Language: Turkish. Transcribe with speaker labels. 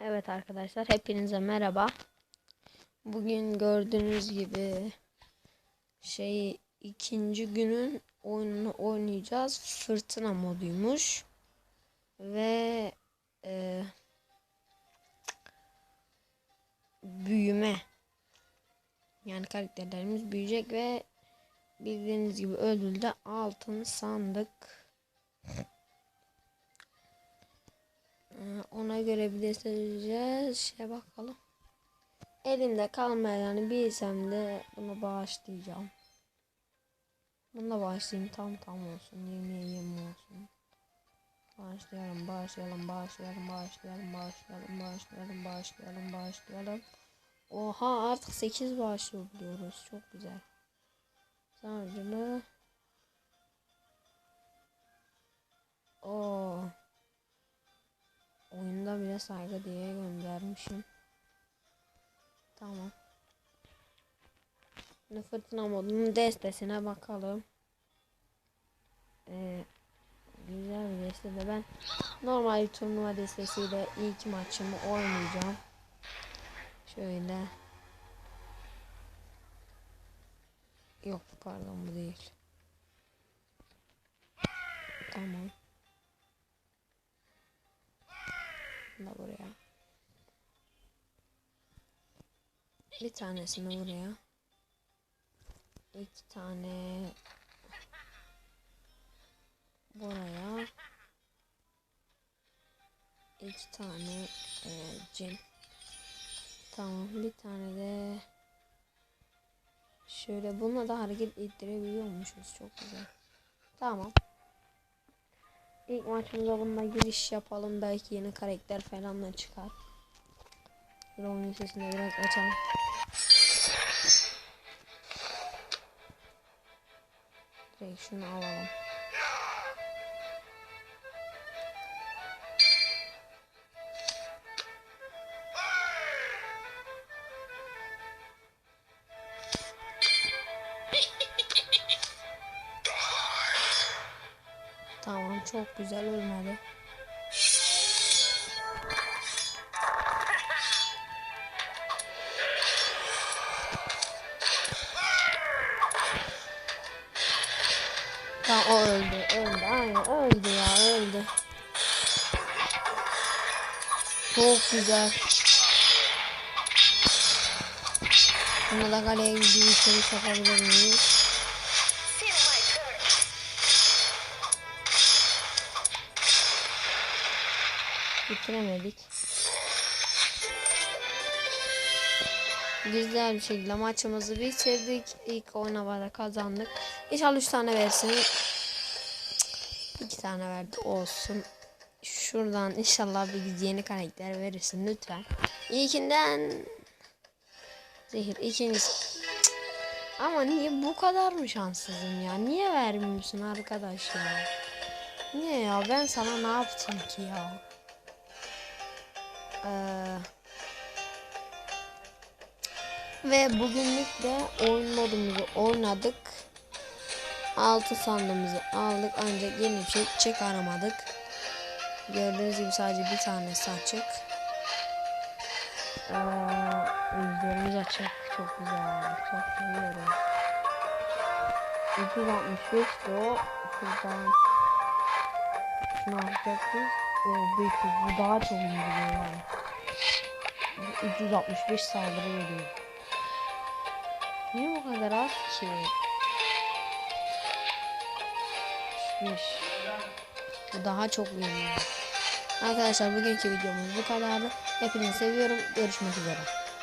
Speaker 1: Evet arkadaşlar hepinize merhaba. Bugün gördüğünüz gibi şey ikinci günün oyununu oynayacağız. Fırtına moduymuş. Ve e, büyüme. Yani karakterlerimiz büyüyecek ve bildiğiniz gibi ödülde altın sandık. Ee, Ona göre bir de seçeceğiz. Şey bakalım. Elimde kalmayanı bilsem de bunu bağışlayacağım. Bunu da bağışlayayım tam tam olsun. 20'ye 20 olsun. Bağışlayalım, bağışlayalım, bağışlayalım, bağışlayalım, bağışlayalım, bağışlayalım, bağışlayalım, bağışlayalım. Oha artık 8 bağışlayabiliyoruz. Çok güzel. Savcılığı. Saygı diye göndermişim. Tamam. Şimdi fırtına modunun destesine bakalım. Ee, güzel bir deste de ben normal turnuva destesiyle ilk maçımı oynayacağım. Şöyle. Yok pardon bu değil. Tamam. Bunu da buraya. Bir tanesini buraya. İki tane buraya. İki tane e, cin. Tamam bir tane de şöyle bununla da hareket ettirebiliyormuşuz. Çok güzel. Tamam. İlk maçımıza bununla giriş yapalım. Belki yeni karakter falan da çıkar. Şöyle oyun sesini biraz açalım. Direkt şunu alalım. Tamam çok güzel ölmedi. Tamam o öldü. Öldü. Aynen öldü ya öldü. Çok güzel. Buna da kaleye gidiyor. İçeri sokabilir miyiz? Bitiremedik. Güzel bir şekilde maçımızı bitirdik. İlk oynamada kazandık. İnşallah 3 tane versin. 2 tane verdi olsun. Şuradan inşallah bir yeni karakter verirsin lütfen. İlkinden zehir ikincisi. Ama niye bu kadar mı şanssızım ya? Niye vermiyorsun arkadaş ya? Niye ya? Ben sana ne yaptım ki ya? Ee, ve bugünlük de oyun modumuzu oynadık. Altı sandığımızı aldık ancak yeni bir şey çıkaramadık. Gördüğünüz gibi sadece bir tanesi açık. Ee, üzerimiz açık. Çok güzel. Çok seviyorum. 265 de o. Şuradan şunu alacaktık. O büyük bu daha çok indiriyor yani. Bu 365 saldırı veriyor. Niye bu kadar az ki? 65. Bu daha çok veriyor. Arkadaşlar bugünkü videomuz bu kadardı. Hepinizi seviyorum. Görüşmek üzere.